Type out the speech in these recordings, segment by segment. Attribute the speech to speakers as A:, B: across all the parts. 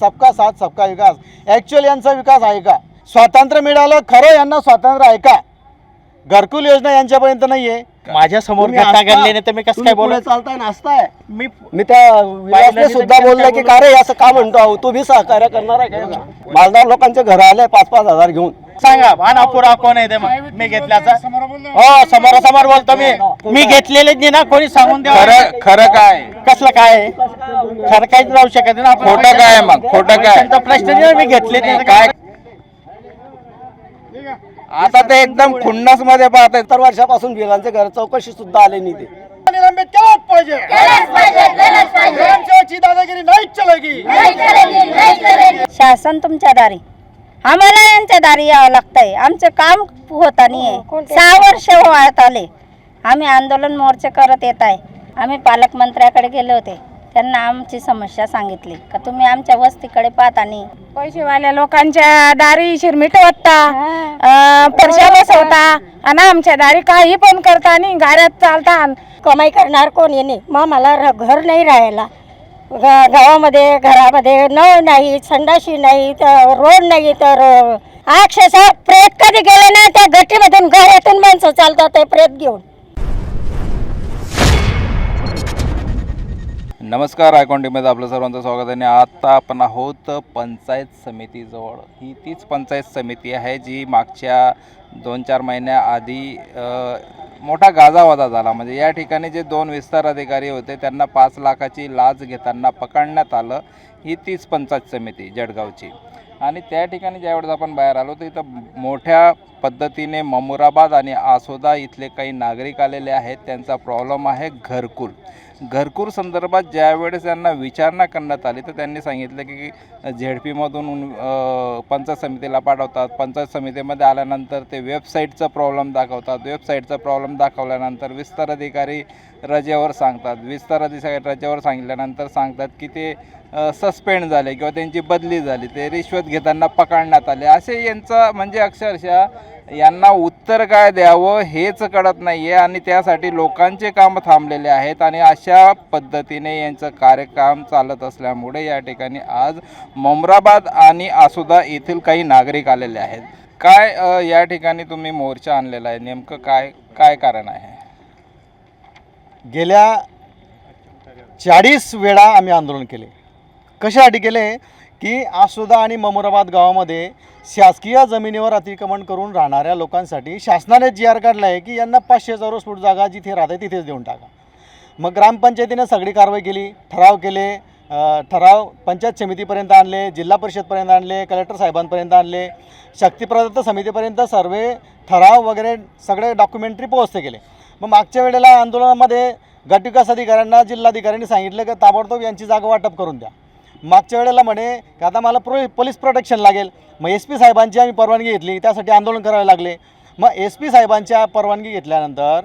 A: सबका साथ सबका विकास. ॲक्च्युअली यांचा विकास आहे का? स्वातंत्र्य मिळालं खरं यांना स्वातंत्र्य आहे का? घरकुल योजना यांच्यापर्यंत नाही आहे
B: माझ्यासमोर
A: तुम्ही
B: घटना
A: हसता-
B: घडली नाही तर मी कसं काय बोलत
A: चालताय नाचताय
B: मी
A: मी त्या
B: पाहिलं
A: विलासने
B: नाही
A: सुद्धा
B: तर मी
A: बोलले
B: काय
A: की? का रे असं का म्हणतो आहो? तुम्ही सहकार्य करणार आहे का? मालदार लोकांचे घर आले पाच पाच हजार घेऊन.
B: सांगा भाना पुरा कोण आहे ते मग? मी घेतल्याचा हो समोर समोर बोलतो मी. मी घेतलेले नाही ना कोणी सांगून द्या
C: खरं खरं काय?
B: कसलं काय? आहे? खरं काहीच राहू शकत नाही ना आपण.
C: खोटं काय आहे मग? खोटं काय?
B: त्यांचा प्रश्न नाही मी घेतले नाही.
C: काय?
B: काय
C: आता ते एकदम खुन्नसमध्ये पाहत आहेत.
A: सत्तर वर्षापासून बिलांचे घर चौकशी सुद्धा आले नाही ते.
B: निलंबित केलंच पाहिजे. ग्रामसेवकची दादागिरी नाहीच चलेगी.
D: शासन तुमच्या दारी. आम्हाला यांच्या दारी यावं लागतंय. आमचं काम होता नाही सहा वर्ष वाळत आले. आम्ही आंदोलन मोर्चे करत येत आहे. आम्ही पालकमंत्र्याकडे गेले होते. त्यांना आमची समस्या सांगितली. का तुम्ही आमच्या वस्तीकडे पाहता नाही
E: पैसेवाल्या लोकांच्या दारी शिरमिट वाटता परशा बसवता आणि आमच्या दारी काही पण करता आणि गाड्यात चालता.
D: कमाई करणार कोण येणे? मग मला घर नाही राहायला. गावामध्ये घरामध्ये नळ नाही संडाशी नाही तर रोड नाही तर अक्षरशः प्रेत कधी गेले नाही त्या गटीमधून घरातून माणसं चालतात ते प्रेत घेऊन.
C: नमस्कार आयकॉन्टीमध्ये आपलं सर्वांचं स्वागत आहे. आणि आत्ता आपण आहोत पंचायत समितीजवळ. ही तीच पंचायत समिती आहे जी मागच्या दोन चार महिन्याआधी मोठा गाजावाजा झाला. म्हणजे या ठिकाणी जे दोन विस्तार अधिकारी होते त्यांना पाच लाखाची लाच घेताना पकडण्यात आलं. ही तीच पंचायत समिती जळगावची. आणि त्या ठिकाणी ज्यावेळेस आपण बाहेर आलो तर इथं मोठ्या पद्धतीने ममुराबाद आणि आसोदा इथले काही नागरिक आलेले आहेत. त्यांचा प्रॉब्लेम आहे घरकुल. घरकुल संदर्भात ज्यावेळेस त्यांना विचारणा करण्यात आली तर त्यांनी सांगितलं की झेड पीमधून पंचायत समितीला पाठवतात. पंचायत समितीमध्ये आल्यानंतर ते वेबसाईटचा प्रॉब्लेम दाखवतात. वेबसाईटचा प्रॉब्लेम दाखवल्यानंतर विस्तार अधिकारी रजेवर सांगतात. विस्तार अधिकारी रजेवर सांगितल्यानंतर सांगतात की ते सस्पेंड झाले किंवा त्यांची बदली झाली. ते रिश्वत घेताना पकडण्यात आले. असे यांचा म्हणजे अक्षरशः यांना उत्तर काय द्यावं हेच कळत नाही आहे आणि त्यासाठी लोकांचे काम थांबलेले आहेत आणि अशा पद्धतीने यांचं कार्यक्रम चालत असल्यामुळे या ठिकाणी आज ममराबाद आणि आसुदा येथील काही नागरिक आलेले आहेत. काय या ठिकाणी तुम्ही मोर्चा आणलेला आहे? नेमकं काय काय कारण आहे?
A: गेल्या चाळीस वेळा आम्ही आंदोलन केले. कशासाठी केले? की आसुदा आणि ममराबाद गावामध्ये शासकीय जमिनीवर अतिक्रमण करून राहणाऱ्या लोकांसाठी शासनाने जी आर काढला आहे की यांना पाचशे चौरस फूट जागा जिथे राहते तिथेच देऊन टाका. मग ग्रामपंचायतीनं सगळी कारवाई केली ठराव केले ठराव पंचायत समितीपर्यंत आणले जिल्हा परिषदपर्यंत आणले कलेक्टर साहेबांपर्यंत आणले शक्तिप्रदत्त समितीपर्यंत सर्वे ठराव वगैरे सगळे डॉक्युमेंटरी पोहोचते केले. मग मागच्या वेळेला आंदोलनामध्ये गटविकास अधिकाऱ्यांना जिल्हाधिकाऱ्यांनी सांगितलं की ताबडतोब यांची जागा वाटप करून द्या. मागच्या वेळेला म्हणे की आता मला प्रो पोलीस प्रोटेक्शन लागेल. मग एस पी साहेबांची आम्ही परवानगी घेतली त्यासाठी आंदोलन करावे लागले. मग एस पी साहेबांच्या परवानगी घेतल्यानंतर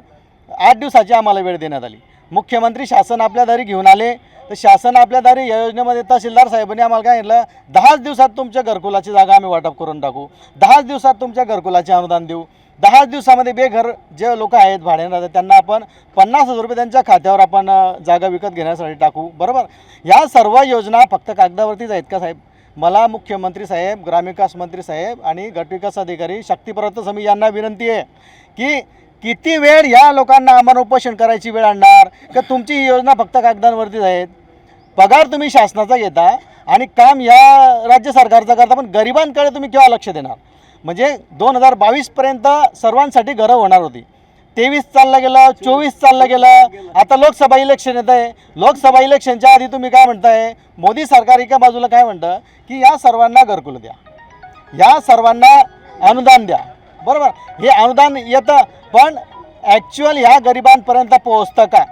A: आठ दिवसाची आम्हाला वेळ देण्यात आली. मुख्यमंत्री शासन आपल्या दारी घेऊन आले. तर शासन आपल्या दारी या योजनेमध्ये तहसीलदार साहेबांनी आम्हाला काय म्हटलं दहाच दिवसात तुमच्या घरकुलाची जागा आम्ही वाटप करून टाकू. दहाच दिवसात तुमच्या घरकुलाचे अनुदान देऊ. दहाच दिवसामध्ये बेघर जे लोक आहेत भाड्याने राहतात त्यांना आपण पन्नास हजार रुपये त्यांच्या खात्यावर आपण जागा विकत घेण्यासाठी टाकू. बरोबर? ह्या सर्व योजना फक्त कागदावरतीच आहेत का साहेब? मला मुख्यमंत्री साहेब ग्रामविकास मंत्री साहेब आणि गटविकास अधिकारी शक्तिप्रदत्त समिती यांना विनंती आहे की किती वेळ ह्या लोकांना आम्हाला उपोषण करायची वेळ आणणार? का तुमची ही योजना फक्त कागदांवरतीच आहेत? पगार तुम्ही शासनाचा घेता आणि काम या राज्य सरकारचं करता पण गरिबांकडे तुम्ही केव्हा लक्ष देणार? म्हणजे दोन हजार बावीसपर्यंत सर्वांसाठी घरं होणार होती. तेवीस चाललं गेलं चोवीस चाललं गेलं. आता लोकसभा इलेक्शन येत आहे. लोकसभा इलेक्शनच्या आधी तुम्ही काय म्हणताय? मोदी सरकार एका बाजूला काय म्हणतं? की या सर्वांना घरकुल द्या. या सर्वांना अनुदान द्या. बरोबर? हे अनुदान येतं पण ॲक्च्युअल ह्या गरिबांपर्यंत पोहोचतं का?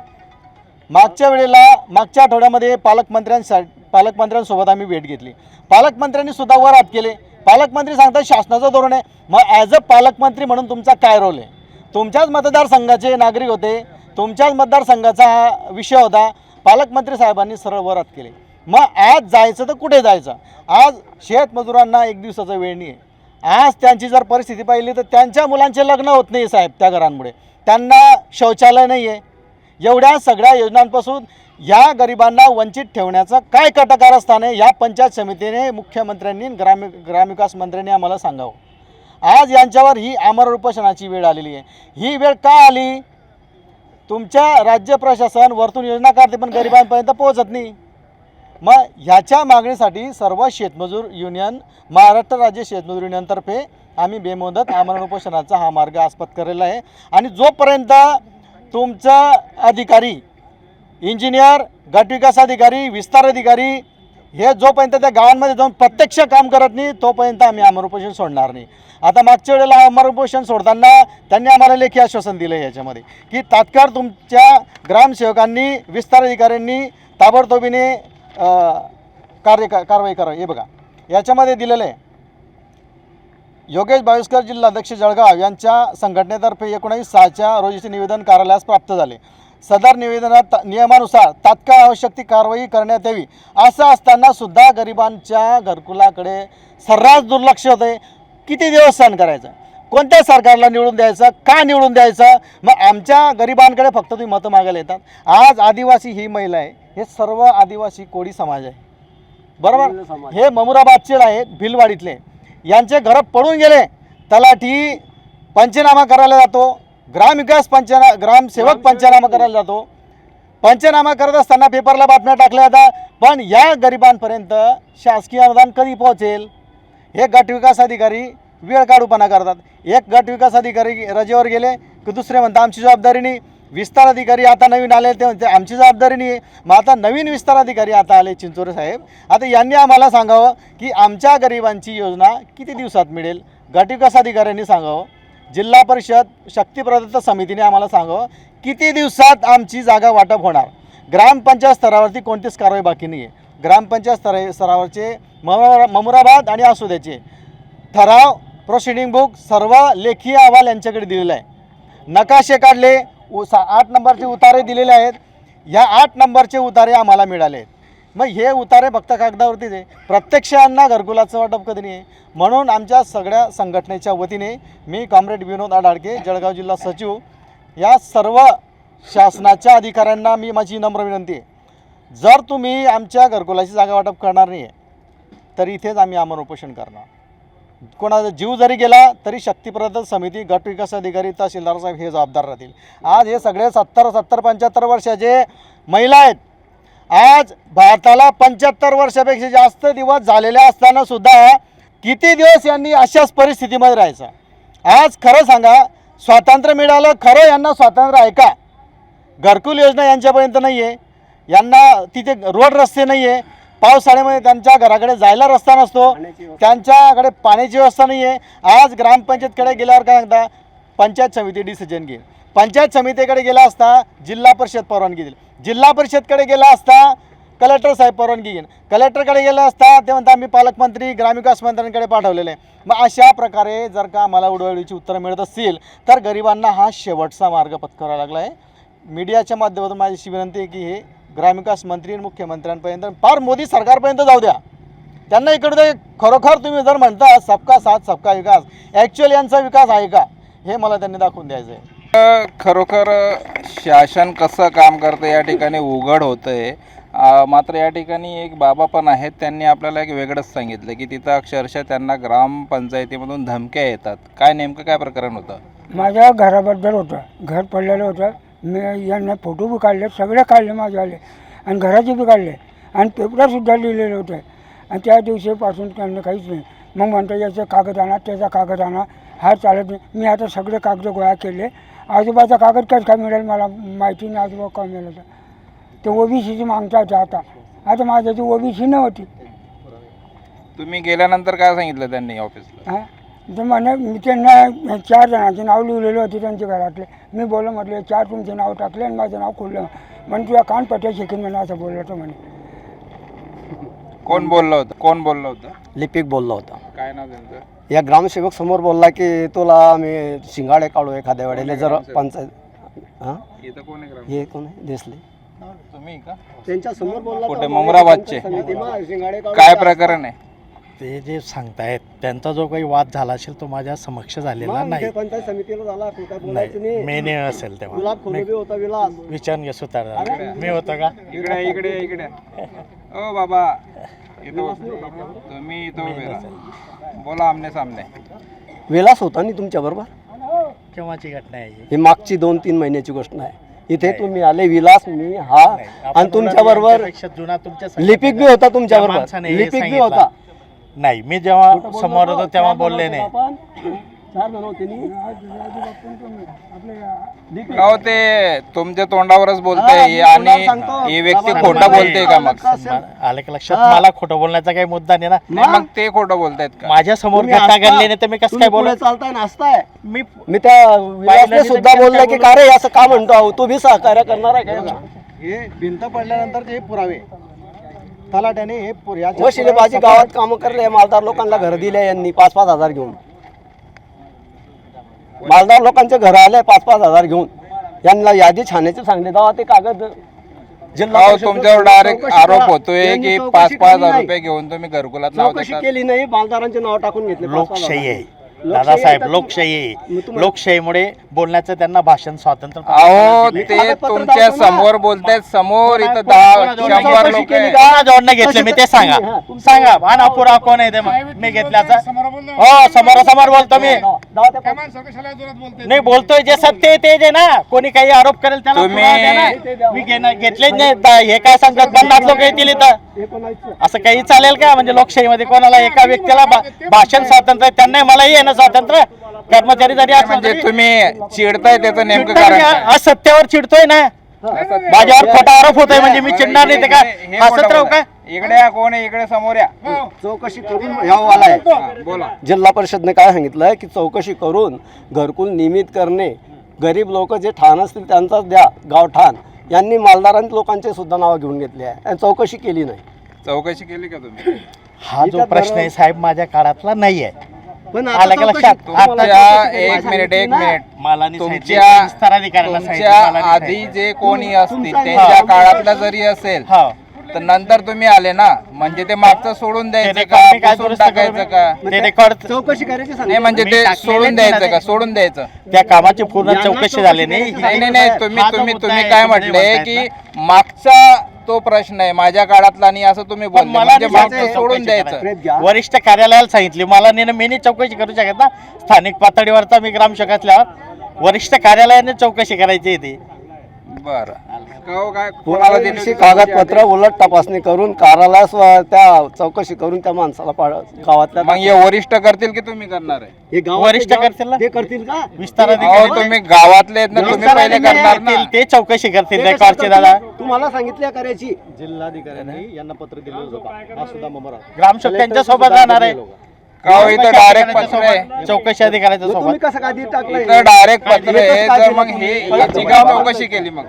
A: मागच्या वेळेला मागच्या आठवड्यामध्ये पालकमंत्र्यांसा पालकमंत्र्यांसोबत आम्ही भेट घेतली. पालकमंत्र्यांनी सुद्धा वरात केले. पालकमंत्री सांगतात शासनाचं धोरण आहे. मग ॲज अ पालकमंत्री म्हणून तुमचा काय रोल आहे? तुमच्याच मतदारसंघाचे नागरिक होते. तुमच्याच मतदारसंघाचा हा विषय होता. पालकमंत्री साहेबांनी सरळ वरात केले. मग आज जायचं तर कुठे जायचं? आज शेतमजुरांना एक दिवसाचा वेळ नाही आहे आज त्यांची जर परिस्थिती पाहिली तर त्यांच्या मुलांचे लग्न होत नाही साहेब त्या घरांमुळे. त्यांना शौचालय नाही आहे एवढ्या सगळ्या योजनांपासून या गरिबांना वंचित ठेवण्याचं काय कटकारस्थान आहे या पंचायत समितीने मुख्यमंत्र्यांनी ग्राम ग्रामविकास मंत्र्यांनी आम्हाला सांगावं. आज यांच्यावर ही आमरण उपोषणाची वेळ आलेली आहे. ही वेळ का आली? तुमच्या राज्य प्रशासन वरतून योजना काढते पण गरिबांपर्यंत पोहोचत नाही. मग ह्याच्या मागणीसाठी सर्व शेतमजूर युनियन महाराष्ट्र राज्य शेतमजूर युनियनतर्फे आम्ही बेमोदत आमरण उपोषणाचा हा मार्ग आस्पद केलेला आहे. आणि जोपर्यंत तुमचा अधिकारी इंजिनियर गटविकास अधिकारी विस्तार अधिकारी हे जोपर्यंत त्या गावांमध्ये जाऊन प्रत्यक्ष काम करत नाही तोपर्यंत आम्ही आमरण उपोषण सोडणार नाही. आता मागच्या वेळेला आमरण उपोषण सोडताना त्यांनी आम्हाला लेखी आश्वासन दिलं आहे याच्यामध्ये की तात्काळ तुमच्या ग्रामसेवकांनी विस्तार अधिकाऱ्यांनी ताबडतोबीने कार्य कारवाई करा. हे बघा याच्यामध्ये दिलेलं आहे. योगेश बाविस्कर जिल्हाध्यक्ष जळगाव यांच्या संघटनेतर्फे एकोणावीस सहाच्या रोजीचे निवेदन कार्यालयास प्राप्त झाले. सदर निवेदनात नियमानुसार तात्काळ आवश्यक ती कारवाई करण्यात यावी असं असताना सुद्धा गरिबांच्या घरकुलाकडे सर्रास दुर्लक्ष होते. किती दिवस सहन करायचं? कोणत्या सरकारला निवडून द्यायचं? का निवडून द्यायचं? मग आमच्या गरिबांकडे फक्त तुम्ही मतं मागायला येतात. आज आदिवासी ही महिला आहे. हे सर्व आदिवासी कोळी समाज आहे. बरोबर? हे ममुराबादचे आहेत भिलवाडीतले. यांचे घरं पडून गेले. तलाठी पंचनामा करायला जातो. ग्रामविकास पंचना ग्रामसेवक पंचनामा करायला जातो. पंचनामा करत असताना पेपरला बातम्या टाकल्या जातात. पण या गरिबांपर्यंत शासकीय अनुदान कधी पोहोचेल? हे गटविकास अधिकारी वेळ काढूपणा करतात. एक गटविकास अधिकारी रजेवर गेले की दुसरे म्हणतात आमची जबाबदारी नाही. विस्तार अधिकारी आता नवीन आले ते म्हणते आमची जबाबदारी नाही मग आता नवीन विस्तार अधिकारी आता आले चिंचोरे साहेब. आता यांनी आम्हाला सांगावं की आमच्या गरिबांची योजना किती दिवसात मिळेल? गटविकास अधिकाऱ्यांनी सांगावं. जिल्हा परिषद शक्ती प्रदत्त समितीने आम्हाला सांगावं किती दिवसात आमची जागा वाटप होणार? ग्रामपंचायत स्तरावरती कोणतीच कारवाई बाकी नाही आहे ग्रामपंचायत स्तरा स्तरावरचे ममुराबाद आणि आसुद्याचे ठराव प्रोसिडिंग बुक सर्व लेखी अहवाल यांच्याकडे दिलेला आहे. नकाशे काढले उ सा आठ नंबरचे उतारे दिलेले आहेत. ह्या आठ नंबरचे उतारे आम्हाला मिळाले आहेत. मग हे उतारे फक्त कागदावरतीच आहे. प्रत्यक्ष यांना घरकुलाचं वाटप कधी नाही आहे. म्हणून आमच्या सगळ्या संघटनेच्या वतीने मी कॉम्रेड विनोद आडाडके जळगाव जिल्हा सचिव या सर्व शासनाच्या अधिकाऱ्यांना मी माझी नम्र विनंती आहे. जर तुम्ही आमच्या घरकुलाची जागा वाटप करणार नाही आहे तर इथेच आम्ही आमरण उपोषण करणार. कोणाचा जीव जरी गेला तरी शक्तिप्रद समिती गट विकास अधिकारी तहसीलदार साहेब हे जबाबदार राहतील. आज हे सगळे सत्तर सत्तर पंच्याहत्तर वर्षाचे महिला आहेत आज भारताला पंच्याहत्तर वर्षापेक्षा जास्त दिवस झालेले असताना सुद्धा किती दिवस यांनी अशाच परिस्थितीमध्ये राहायचं? आज खरं सांगा स्वातंत्र्य मिळालं खरं यांना स्वातंत्र्य आहे का? घरकुल योजना यांच्यापर्यंत नाही आहे यांना तिथे रोड रस्ते नाही आहे पावसाळ्यामध्ये त्यांच्या घराकडे जायला रस्ता नसतो. त्यांच्याकडे पाण्याची व्यवस्था नाही आहे आज ग्रामपंचायतकडे गेल्यावर काय सांगता? पंचायत समिती डिसिजन घेईल. पंचायत समितीकडे गेला असता जिल्हा परिषद परवानगी देईल. जिल्हा परिषदकडे गेला असता कलेक्टर साहेब परवानगी घेईन कलेक्टरकडे गेला असता ते म्हणता मी पालकमंत्री ग्रामविकास मंत्र्यांकडे पाठवलेलं. आहे मग अशा प्रकारे जर का मला उडवळीची उत्तरं मिळत असतील तर गरिबांना हा शेवटचा मार्ग पत्करावा लागला आहे मीडियाच्या माध्यमातून माझी विनंती आहे की हे ग्रामविकास मंत्री आणि मुख्यमंत्र्यांपर्यंत फार मोदी सरकारपर्यंत जाऊ द्या. त्यांना इकडे खरोखर तुम्ही जर म्हणता सबका साथ सबका विकास ॲक्च्युअली यांचा विकास आहे का? हे मला त्यांनी दाखवून द्यायचं आहे
C: खरोखर शासन कसं काम करतं या ठिकाणी उघड होतं आहे मात्र या ठिकाणी एक बाबा पण आहेत त्यांनी आपल्याला एक वेगळंच सांगितलं की तिथं अक्षरशः त्यांना ग्रामपंचायतीमधून धमक्या येतात. काय नेमकं काय प्रकरण होतं?
F: माझ्या घराबद्दल होतं. घर पडलेलं होतं. मी यांना फोटो बी काढले सगळे काढले माझ्यावाले. आणि घराचे बी काढले. आणि पेपरासुद्धा लिहिलेले होते. आणि त्या दिवशीपासून त्यांना काहीच नाही. मग म्हणतो याचं कागद आणा त्याचा कागद आणा. हा चालत नाही. मी आता सगळे कागद गोळा केले. आजोबाचा कागद कसं काय मिळेल मला माहिती नाही आजोबा का मिळेल. ते ओबीसीची मागता होते आता. आता माझ्याची ओबीसी नव्हती.
C: तुम्ही गेल्यानंतर काय सांगितलं त्यांनी ऑफिसला?
F: हां? तर म्हणे मी त्यांना चार जणांचे नाव लिहिलेले होते त्यांच्या घरातले. मी बोललो म्हटलं चार तुमचे नाव टाकले आणि माझं नाव खोललं म्हणे तुला कान पट्या शिकेन म्हणे असं बोललं होतं म्हणे.
C: कोण बोललं होतं? कोण बोललं होतं?
G: लिपिक बोलला होता.
C: काय नाव त्यांचं?
G: या ग्रामसेवक समोर बोलला की तुला आम्ही शिंगाडे काढू एखाद्या वेळेला जर पंचायत हां?
C: इथं कोण आहे ग्राम
G: हे कोण आहे? दिसले.
C: तुम्ही का?
G: त्यांच्यासमोर बोलला
C: कुठे? ममराबादचे काय प्रकरण आहे?
B: ते जे सांगतायत त्यांचा जो काही वाद झाला असेल तो माझ्या समक्ष झालेला नाही.
G: इथे पंचायत समितीला झाला तू काय बोलायचं
B: नाही
G: नाही.
B: मी नाही असेल तेव्हा.
G: गुलाब
B: मी
G: खोलोबी होता विलास.
B: विचारून घे सुतार. मी होतो का?
C: इकडे इकडे इकडे. ओ बाबा. इथं. तुम्ही इथं उभे राहा. बोला आमने सामने.
G: विलास होता नाही तुमच्या बरोबर?
B: केव्हाची घटना आहे ही?
G: ही मागची दोन तीन महिन्याची गोष्ट नाही. इथे तुम्ही आले विलास मी हा.
B: नाही, आपण
G: आणि तुमच्या बरोबर
B: यांच्यापेक्षा जुना तुमच्या संघटनेचा-
G: लिपिक बी होता तुमच्या बरोबर.
B: माणसाने हे
G: लिपिक बी
B: सांगितलं.
G: होता.
B: नाही मी जेव्हा समोर होतो तेव्हा बोलले नाही.
G: चार जण होते नी.
C: हो ते तुमच्या तोंडावरच
G: हा,
C: बोलतय
G: मी
C: आणि
G: तोंडावर सांगतो.
C: ही व्यक्ती
G: बाबा,
C: खोटं
G: बाबा,
C: बोलते का मग?
G: बाबा,
B: आलं का लक्षात. मला खोटं बोलण्याचा काही मुद्दा नाही ना.
C: नाही, मग ते खोटं बोलतायत का?
B: माझ्यासमोर
G: तुम्ही
B: घटना. घडली नाही तर मी कसं
G: तुम्ही
B: काय बोलू?
G: पुढे चालताय नाचताय.
B: मी
G: मी त्या विलासने सुद्धा बोललं की? का रे असं का म्हणतो? आहो तू बी सहकार्य करणार आहे का?
A: हे भिंत पडल्यानंतर हे पुरावे. तलाट्याने हे पुर- याचे
G: वशिले
A: पुरावे
G: बाजी गावात कामं करले मालदार लोकांना घर दिले यांनी पाच पाच हजार घेऊन मालदार लोकांचे घर आले पाच पाच हजार घेऊन यांना यादी छाण्याचे सांगले तेव्हा ते कागद जिल्हा
C: अहो,
G: परिषद
C: तुमच्यावर डायरेक्ट
G: चौकशी
C: आरोप
G: करा.
C: होतोय
G: यांनी
C: की
G: चौकशी
C: पाच पाच
G: केली
C: हजार
G: नाही.
C: रुपये घेऊन तुम्ही घरकुलात
G: चौकशी केली नाही मालदारांचे नाव टाकून घेतले पाच- पाच
B: लोकशाही
G: हजार.
B: आहे
G: तर
B: लोकशाही. लोकशाहीमुळे बोलण्याचं त्यांना भाषण स्वातंत्र्य
C: अहो. ते तुमच्या. समोर बोलतायत समोर इथं दहा शंभर लोक
B: घेतलं मी ते सांगा.
G: हा,
B: सांगा पुरा कोण आहे ते मग? मी घेतल्याचा. हो समोरासमोर बोलतो मी.
G: पाच-
B: नाही बोलतोय जे सत्य आहे ते जे ना. कोणी काही आरोप करेल त्याला. मी घेतलेच नाही दा- हे काय सांगतात? पन्नास लोक येतील इथं. असं काही चालेल का? म्हणजे लोकशाहीमध्ये कोणाला एका व्यक्तीला भा- भाषण स्वातंत्र्य त्यांना मलाही आहे ना स्वातंत्र्य कर्मचारी जरी
C: म्हणजे तुम्ही चिडताय त्याचं नेमकं?
B: असत्यावर चिडतोय ना. माझ्यावर खोटा आरोप होतोय म्हणजे मी चिडणार नाही ते
C: हे-
B: काय?
C: हे
B: हसत राहू का.
C: इकडे या कोण आहे इकडे समोर या.
G: चौकशी करून
C: हा, बोला.
G: जिल्हा परिषदने काय सांगितलं की चौकशी करून घरकुल नियमित करणे गरीब लोक जे ठाण असतील त्यांचाच द्या गाव ठाण. यांनी मालदारां लोकांचे सुद्धा नावं घेऊन घेतली आहे. आणि चौकशी केली नाही.
C: चौकशी केली का तुम्ही?
B: हा जो प्रश्न आहे साहेब माझ्या काळातला नाही आहे
G: पण
B: आलं का लक्षात?
C: तुमच्या एक मिनिट एक मिनिट
B: सांगितलं,
C: तुमच्या
B: विस्ताराधिकाऱ्याला
C: तुमच्या आधी
B: सांगितलं.
C: जे कोणी असतील त्यांच्या
B: हा.
C: काळातला जरी असेल
B: हो
C: तर नंतर तुम्ही आले ना म्हणजे ते मागचं सोडून
B: ते
C: द्यायचं
B: मी
C: का
B: काय
C: पुसून
B: दुरुस्त करू
C: टाकायचं
B: मी?
C: का
B: ते रेकॉर्ड
G: चौकशी करायची
C: नाही म्हणजे
B: मी
C: ते
B: टाकलेलेच
C: सोडून
B: नाही
C: द्यायचं का. सोडून द्यायचं
B: त्या कामाची पूर्ण
G: यांना
B: चौकशी
G: चौकशी
B: झाली नाही
C: नाही नाही नाही तुम्ही
B: हा जो
C: तुम्ही
B: मुद्दा
C: तुम्ही
B: आहे,
C: काय
B: तुम्ही
C: म्हटले
B: म्हणतायत
C: की
B: ना.
C: मागचा तो प्रश्न आहे. माझ्या काळातला आणि असं तुम्ही बोलले.
B: मला
C: म्हणजे
B: नाही
C: मागचं
B: सांगायचं
C: सोडून द्यायचं.
B: वरिष्ठ कार्यालयाला सांगितली. मला नाही ना- मी नाही चौकशी करू शकत ना स्थानिक पातळीवरचा मी ग्रामसेवक असल्यावर वरिष्ठ कार्यालयाने चौकशी करायची आहे ती.
C: बरं. हो,
G: कागदपत्र उलट तपासणी करून व त्या चौकशी करून त्या माणसाला पाड गावातल्या
C: मग हे वरिष्ठ करतील की तुम्ही करणार आहे?
G: हे
B: वरिष्ठ करतील ना?
G: ते करतील का?
C: अहो
B: विस्ताराधिकारी
C: तुम्ही गावातले आहेत ना तुम्ही पहिले करणार ना.
B: करतील, ते चौकशी करतील रेकॉर्डचे दादा?
G: तुम्हाला सांगितल्या करायची.
A: जिल्हाधिकाऱ्यांनी यांना पत्र दिलं होतं. हा सुद्धा ममरा.
B: ग्रामसेवक त्यांच्यासोबत राहणार आहे.
C: का हो इथं डायरेक्ट पत्र. आहे
B: चौकशी अधिकाऱ्याच्या
G: तुम्ही कसं काय टाकलंय?
C: इथं डायरेक्ट पत्र
G: हे
C: आहे.
G: कसं काय
C: तर मग
G: दिलं
C: हे
G: तुम्ही?
C: याची काय चौकशी केली मग.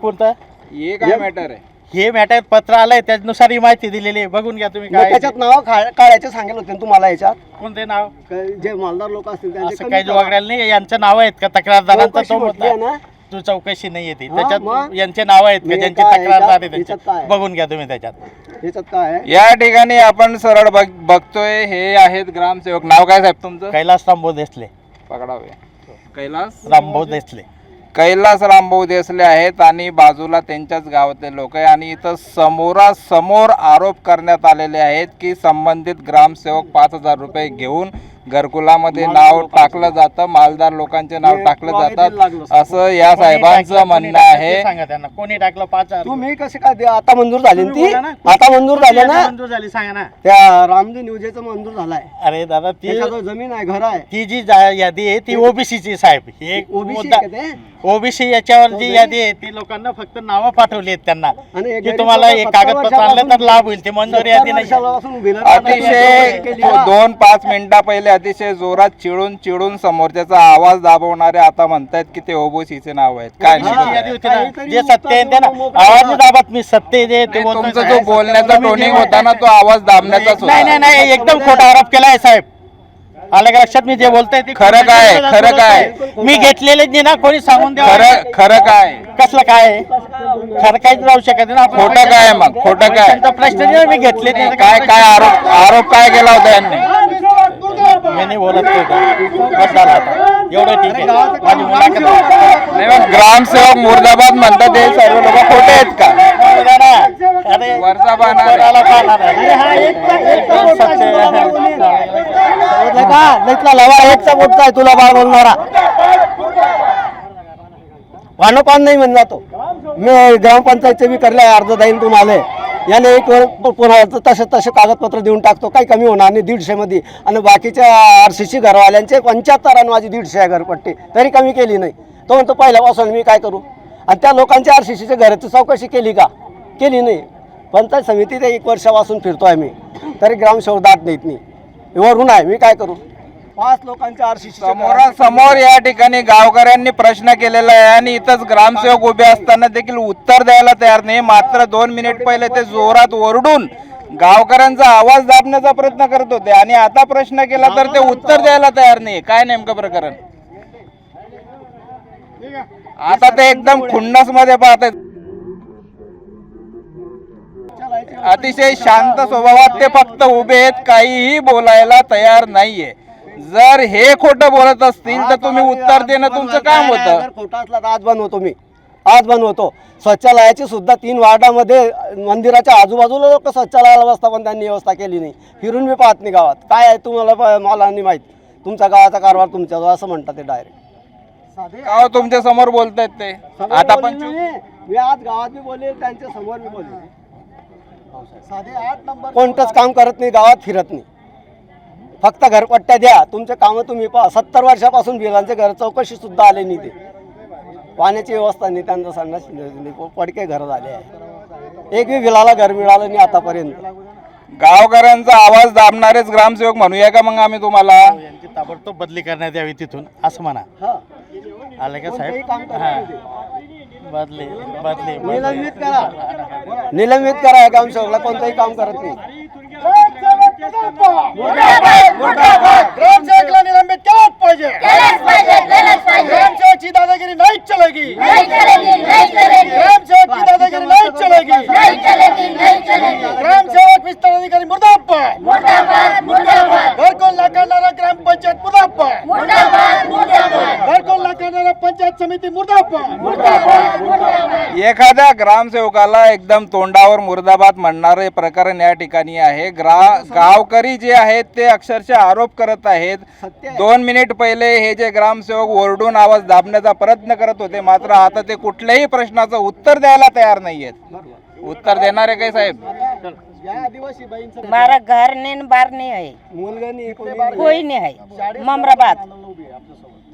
B: कोणतं?
C: हे काय मॅटर आहे?
B: हे मॅटर पत्र आलंय त्यानुसार ही माहिती दिलेली आहे. बघून घ्या तुम्ही
G: मग
B: काय
G: त्याच्यात नाव काढायचे सांगेल होते ना तुम्हाला याच्यात?
B: कोणते नाव?
G: काय जे मालदार लोक असतील त्यांचे
B: असं
G: कमी
B: काही
G: करा.
B: जोगड्याला नाही. यांचं नाव आहेत का तक्रारदारांचा?
G: चौकशी
B: तो
G: म्हटली आहे
B: मुद्दा
G: ना.
B: तू चौकशी नाही येते.
G: हा,
B: त्याच्यात
G: मग?
B: यांचे नाव आहेत का? ज्यांची
G: काय-
B: तक्रारदार आहे
G: याच्यात- याच्यात
B: त्यांचे.
G: काय?
B: बघून घ्या तुम्ही त्याच्यात.
G: याच्यात काय आहे?
C: या ठिकाणी आपण सरळ बघ बघतोय हे आहेत ग्रामसेवक. नाव काय साहेब तुमचं?
B: कैलास रामभाऊ देसले.
C: पकडावे. कैलास
B: रामभाऊ देसले.
C: कैलास रामभाऊ देसले आहेत आणि बाजूला त्यांच्याच गावातले लोक आहे. आणि इथं समोरासमोर आरोप करण्यात आलेले आहेत की संबंधित ग्रामसेवक पाच हजार रुपये घेऊन घरकुलामध्ये नाव टाकलं जातं मालदार लोकांचे नाव टाकलं जातात. असं या साहेबांचं म्हणणं आहे.
B: सांगा त्यांना. कोणी टाकलं पाच
G: तुम्ही कसे काय ते आता मंजूर झाली ना. ती? आता मंजूर झाले ना?
B: आता मंजूर झाली सांगा ना.
G: त्या रामजी न्यूजेचं मंजूर झालाय.
B: अरे दादा ती
G: त्याच्याजवळ जमीन आहे घर आहे.
B: ती जी जा- यादी आहे ती ओबीसीची साहेब. हे
G: ओबीसी
B: मुद्दा
G: का ते?
B: ओबीसी याच्यावर जी यादी आहे ती लोकांना फक्त नावं पाठवली आहेत त्यांना.
G: आणि
B: की तुम्हाला एक
G: सत्तर
B: कागदपत्र आणलं तर
G: वर्षापासून-
B: लाभ होईल ते मंजुरी यादी नाही.
G: वर्षापासून.
C: अतिशय
G: केली?
C: दोन पाच मिनिटा पहिले अतिशय जोरात चिडून चिडून समोरच्याचा आवाज दाबवणारे आता म्हणतायत की ते ओबोसीचे नाव आहेत काय नाही
B: जे सत्य आहे ते ना आवाज नाही दाबत मी सत्य जे ते
C: नाही,
B: बोलतोय
C: तुमचा
B: साहेब.
C: जो बोलण्याचा टोनिंग
B: जे-
C: होता ना तो आवाज दाबण्याचाच
B: नाही नाही
C: होता
B: नाही एकदम खोटा आरोप केलाय साहेब आलं का लक्षात मी जे बोलतोय ते
C: खरं काय? खरं काय?
B: मी घेतलेले नाही ना कोणी सांगून द्या
C: खरं खरं काय
B: कसलं काय आहे? खरं काहीच राहू शकत नाही ना आपण-
C: खोटं काय आहे मग? खोटं काय?
B: त्यांचा प्रश्न नाही ना, मी घेतले.
C: काय काय आरोप आरोप काय केला होता यांनी
B: मी नाही बोलत तो आता. एवढं ठीक आहे. माझी मुलाखत
C: ग्रामसेवक मुर्दाबाद म्हणतात हे सर्व लोक खोटे आहेत का?
B: अरे,
C: वरचा पाहणार
B: हा
G: का? लवा एकचा मोठा आहे तुला बाळ बोलणारा? वानोपान नाही म्हणला तो. मी ग्रामपंचायतचे बी करले अर्ज जाईन तू आले याने एक वर पुन्हा तसे तसे कागदपत्र देऊन टाकतो. काही कमी होणार नाही दीडशेमध्ये आणि बाकीच्या आर सी सी घरवाल्यांचे पंच्याहत्तर आणि माझी दीडशे आहे घरपट्टी. तरी कमी केली नाही. तो म्हणतो पहिल्यापासून मी काय करू? आणि त्या लोकांच्या आर सी सीच्या घराची चौकशी केली का? केली नाही. पंचायत समितीत एक वर्षापासून फिरतो आहे मी तरी ग्रामसेवक दाट नाहीत मी. वरून आहे. मी काय करू? पाच लोकांच्या
C: समोरासमोर या ठिकाणी गावकऱ्यांनी प्रश्न केलेला आहे आणि इथंच ग्रामसेवक उभे असताना देखील उत्तर द्यायला तयार नाही. मात्र दोन मिनिट पहिले ते जोरात ओरडून गावकऱ्यांचा आवाज दाबण्याचा प्रयत्न करत होते आणि आता प्रश्न केला तर ते उत्तर द्यायला तयार नाही. काय नेमकं प्रकरण? आता ते एकदम खुन्नसमध्ये पाहत अतिशय शांत स्वभावात ते फक्त उभे आहेत काहीही बोलायला तयार नाहीये. जर हे खोटं बोलत असतील तर तुम्ही उत्तर देणं तुमचं काम होतं.
G: खोटा असला तर आज बनवतो मी. आज बनवतो. शौचालयाची सुद्धा तीन वार्डामध्ये मंदिराच्या आजूबाजूला लोक शौचालयाला बसता पण त्यांनी व्यवस्था केली नाही. फिरून मी पाहत नाही गावात. काय आहे तुम्हाला मला नाही माहीत? तुमचा गावाचा कारभार तुमच्याजवळ असं म्हणतात ते डायरेक्ट
C: का हो तुमच्यासमोर बोलतायत ते? आता पण
G: मी आज गावात बी बोले त्यांच्यासमोर बी बोले साधे आठ नंबर कोणतंच काम करत नाही गावात फिरत नाही. फक्त घरपट्ट्या द्या. तुमचे कामं तुम्ही पहा. सत्तर वर्षापासून बिलांचे घर चौकशी सुद्धा आले नाही ते. पाण्याची व्यवस्था नाही त्यांचं संडास पडके घर झाले आहे. एक बी बिलाला घर मिळालं नाही आतापर्यंत.
C: गावकऱ्यांचा आवाज दाबणारेच ग्रामसेवक म्हणूया का मग आम्ही तुम्हाला?
B: यांची ताबडतोब बदली करण्यात यावी तिथून असं म्हणा.
G: हा.
B: आलं का
G: कोणतंही
B: साहेब
G: काम करत
B: हा. बदली बदली.
G: निलंबित करा. निलंबित करा या ग्रामसेवकला. कोणतंही काम करत नाही.
A: ग्रामसेवकला निलंबित केलंच पाहिजे ग्रामसेवकची दादागिरी नाहीच चलेगी ग्रामसेवक की दादागिरी नहीं चलेगी ग्रामसेवक विस्तार अधिकारी मुर्दाबाद घरकुल नाकारणारा ग्रामपंचायत मुर्दाबाद. घरकुल नाकारणारा पंचायत समिती मुर्दाबाद.
C: एखाद्या ग्रामसेवकाला एकदम तोंडावर मुर्दाबाद म्हणणारे प्रकरण या ठिकाणी आहे. ग्रा गावकरी जे आहेत ते अक्षरशः आरोप करत आहेत. दोन मिनिट पहिले हे जे ग्रामसेवक ओरडून आवाज दाबण्याचा प्रयत्न करत होते मात्र आता ते कुठल्याही प्रश्नाचं उत्तर द्यायला तयार नाहीयेत. उत्तर देणारे काय साहेब?
G: या आदिवासी बाईंचं
D: हमारा घर नहीं बार नहीं है
G: मुलगा नाही कोणी
D: कोई नहीं है ममराबाद.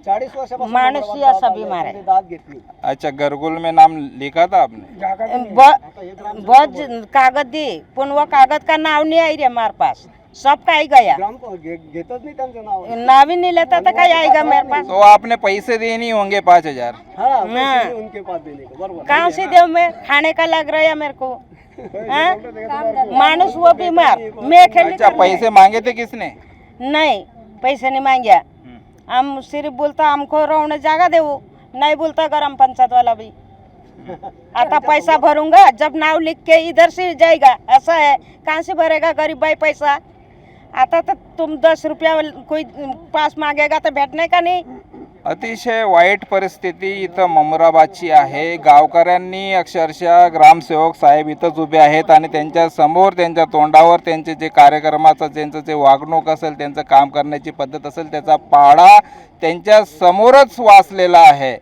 G: चाळीस वर्षापासून
D: माणूस ही असा बीमार है
G: घेतली
C: अच्छा घरकुल में नाम लिखा था आपने?
D: ब- बहुत कागज़ दी. पण वो कागज़ का नाव नहीं आई रे हमारे पास. सब का ही गया.
G: ग्राम घे- घेतच नाही त्यांचं नाव.
D: नाव ही नहीं लेता तो क्या आएगा मेरे पास?
C: तो आपने पैसे दिए नहीं होंगे पाँच हज़ार.
G: हा पैसे। नाही उनके पास देने को बरोबर.
D: कहाँ से दे मैं? खाने का लग रहा है मेरे को? हाँ? मानुस वो बीमार. मैं खेली
C: अच्छा पैसे मांगे थे किसने?
D: नहीं पैसे नहीं मांगे। हम सिर्फ बोलता हमको रहने जगह दे वो नहीं बोलता ग्राम पंचायत वाला भी। आता पैसा भरूंगा जब नाव लिख के इधर से जाएगा ऐसा है कहाँ से भरेगा गरीब भाई पैसा? आता तो तुम दस रुपया कोई पास मांगेगा तो बैठने का नहीं।
C: अतिशय वाईट परिस्थिती इथं ममराबादची आहे. गावकऱ्यांनी अक्षरशः ग्रामसेवक साहेब इथंच उभे आहेत आणि त्यांच्यासमोर त्यांच्या तोंडावर त्यांचे जे कार्यक्रमाचं त्यांचं जे वागणूक असेल त्यांचं काम करण्याची पद्धत असेल त्याचा पाडा त्यांच्या समोरच वाचलेला आहे.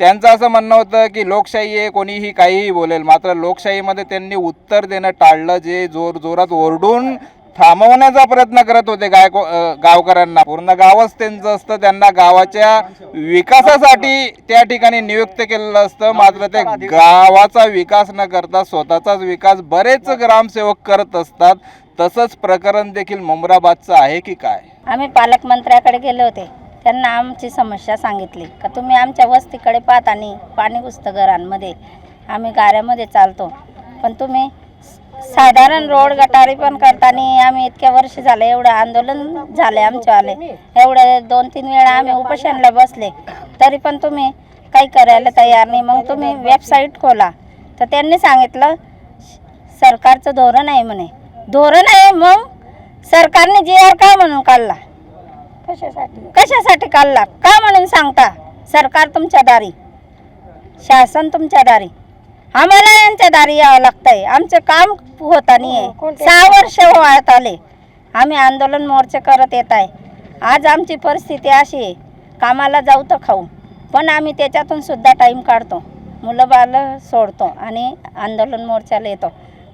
C: त्यांचं असं म्हणणं होतं की लोकशाही आहे कोणीही काहीही बोलेल. मात्र लोकशाहीमध्ये त्यांनी उत्तर देणं टाळलं जे जोर जोरात ओरडून थांबवण्याचा प्रयत्न करत होते गायको गावकऱ्यांना. पूर्ण गावच त्यांचं असतं. त्यांना गावाच्या विकासासाठी त्या ठिकाणी नियुक्त केलेलं असतं. मात्र ते गावाचा विकास न करता स्वतःचाच विकास बरेच ग्रामसेवक करत असतात. तसंच प्रकरण देखील मुमराबादचं आहे की काय?
D: आम्ही पालकमंत्र्याकडे गेले होते. त्यांना आमची समस्या सांगितली. का तुम्ही आमच्या वस्तीकडे पाहता नाही पाणी घुसतं घरांमध्ये आम्ही गाऱ्यामध्ये चालतो. पण तुम्ही साधारण रोड गटारी पण करताना आम्ही इतक्या वर्ष झाले एवढं आंदोलन झाले आमच्यावाले. एवढे दोन तीन वेळा आम्ही उपोषणला बसले. तरी पण तुम्ही काही करायला तयार नाही. मग तुम्ही वेबसाईट खोला. तर त्यांनी सांगितलं सरकारचं धोरण आहे म्हणे. धोरण आहे मग सरकारने जी आर का म्हणून काढला? कशासाठी? कशासाठी काढला? का म्हणून सांगता? सरकार तुमच्या दारी. शासन तुमच्या दारी. आम्हाला यांच्या दारी यावं लागतंय. आमचं काम होता नाही आहे. सहा वर्ष वाळत आले. आम्ही आंदोलन मोर्चे करत येत आहे. आज आमची परिस्थिती अशी आहे. कामाला जाऊ तर खाऊ. पण आम्ही त्याच्यातून सुद्धा टाईम काढतो. मुलं बालं सोडतो आणि आंदोलन मोर्चाला येतो.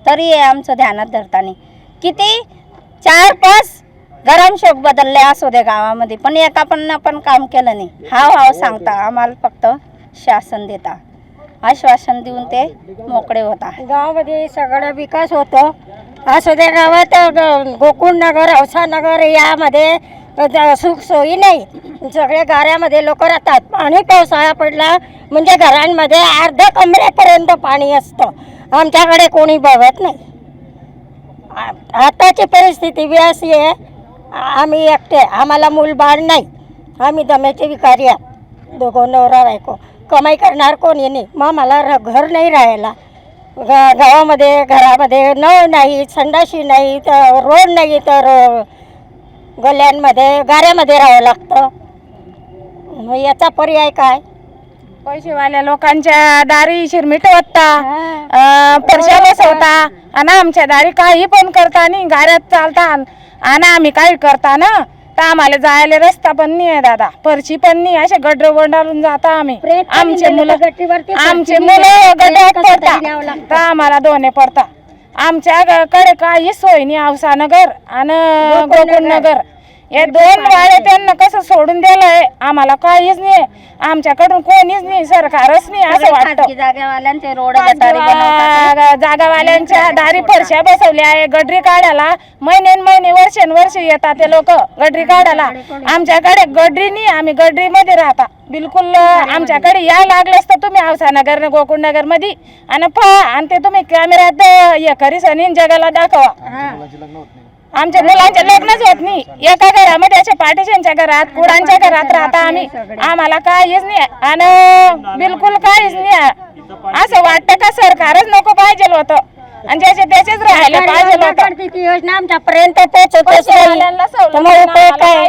D: तरी हे आमचं ध्यानात धरताना. किती? चार पाच गरम शोक बदलले असू दे गावामध्ये. पण एका पण आपण काम केलं नाही. हाव हाव सांगता आम्हाला फक्त शासन देता. आश्वासन देऊन ते मोकळे होता.
H: गावामध्ये सगळं विकास होतो. असं त्या गावात ग- गोकुळनगर औसानगर यामध्ये सुख सुखसोयी नाही. सगळे गाऱ्यामध्ये लोक राहतात. पाणी पावसाळा पडला म्हणजे घरांमध्ये अर्ध्या कमरेपर्यंत पाणी असतं. आमच्याकडे कोणी बघत नाही. आताची परिस्थिती बी अशी आहे आम्ही एकटे आम्हाला मूल बाळ नाही. आम्ही दम्याचे विकारी आहोत. दोघं नवरा बायको. कमाई करणार कोणी? नाही मग मला र घर नाही राहायला. ग गावामध्ये घरामध्ये नळ नाही संडाशी नाही तर रोड नाही तर अ, गल्ल्यांमध्ये गाऱ्यामध्ये राहावं लागतं. मग याचा पर्याय काय?
E: पैसेवाल्या लोकांच्या दारी शिरमिट अं, फरशा बसवता आणि आमच्या दारी काही पण करता नाही गाड्यात चालता आणि आम्ही काही करता ना? तर आम्हाला जायला रस्ता पण नाही आहे दादा. फरशी पण नाही असे गड्डे वंडाळून जाता आम्ही. आमचे मुलं आमचे मुलं गड्ड्यात पडता तर आम्हाला दोन्ही पडता आमच्या ग- कडे काही सोय नाही. औसानगर आणि गोकुळनगर हे दोन वाळे त्यांना कसं सोडून दिलंय? आम्हाला काहीच नाही. आमच्याकडून कोणीच नाही. सरकारच नाही असं वाटतं.
D: खाजगी जागेवाल्यांचे रोड गटारी बनवतात
E: जागा- जागावाल्यांच्या दारी फरशा बसवल्या आहे. गडरी काढायला महिने महिने वर्षानुवर्ष येतात ते लोक गडरी काढायला. आमच्याकडे गडरी नाही. आम्ही गडरी मध्ये राहता. बिलकुल आमच्याकडे या लागलंच तर तुम्ही औसानगर गोकुळ नगरमध्ये आणि पहा आणि ते तुम्ही कॅमेऱ्यात हे करीस आणि जगाला दाखवा. आमच्या मुलांचे लग्नच होत नाही. एका घरामध्ये अशा पार्टिशनच्या घरात कुडांच्या घरात राहता आम्ही. आम्हाला काहीच नाही. आणि बिलकुल काहीच नाही. असं वाटतं का सरकारच नको पाहिजे होतं. आणि ज्याचे त्याचेच राहायला पाहिजे होतं.
H: सरकारची ती योजना आमच्यापर्यंत पोहोचतच नाही काय.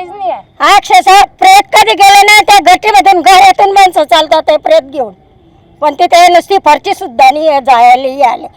H: अक्षरशः प्रेत कधी गेले नाही त्या गटीमधून गाड्यातून माणसं चालतात ते प्रेत घेऊन. पण तिथे नुसती फरची सुद्धा नाही जायला यायला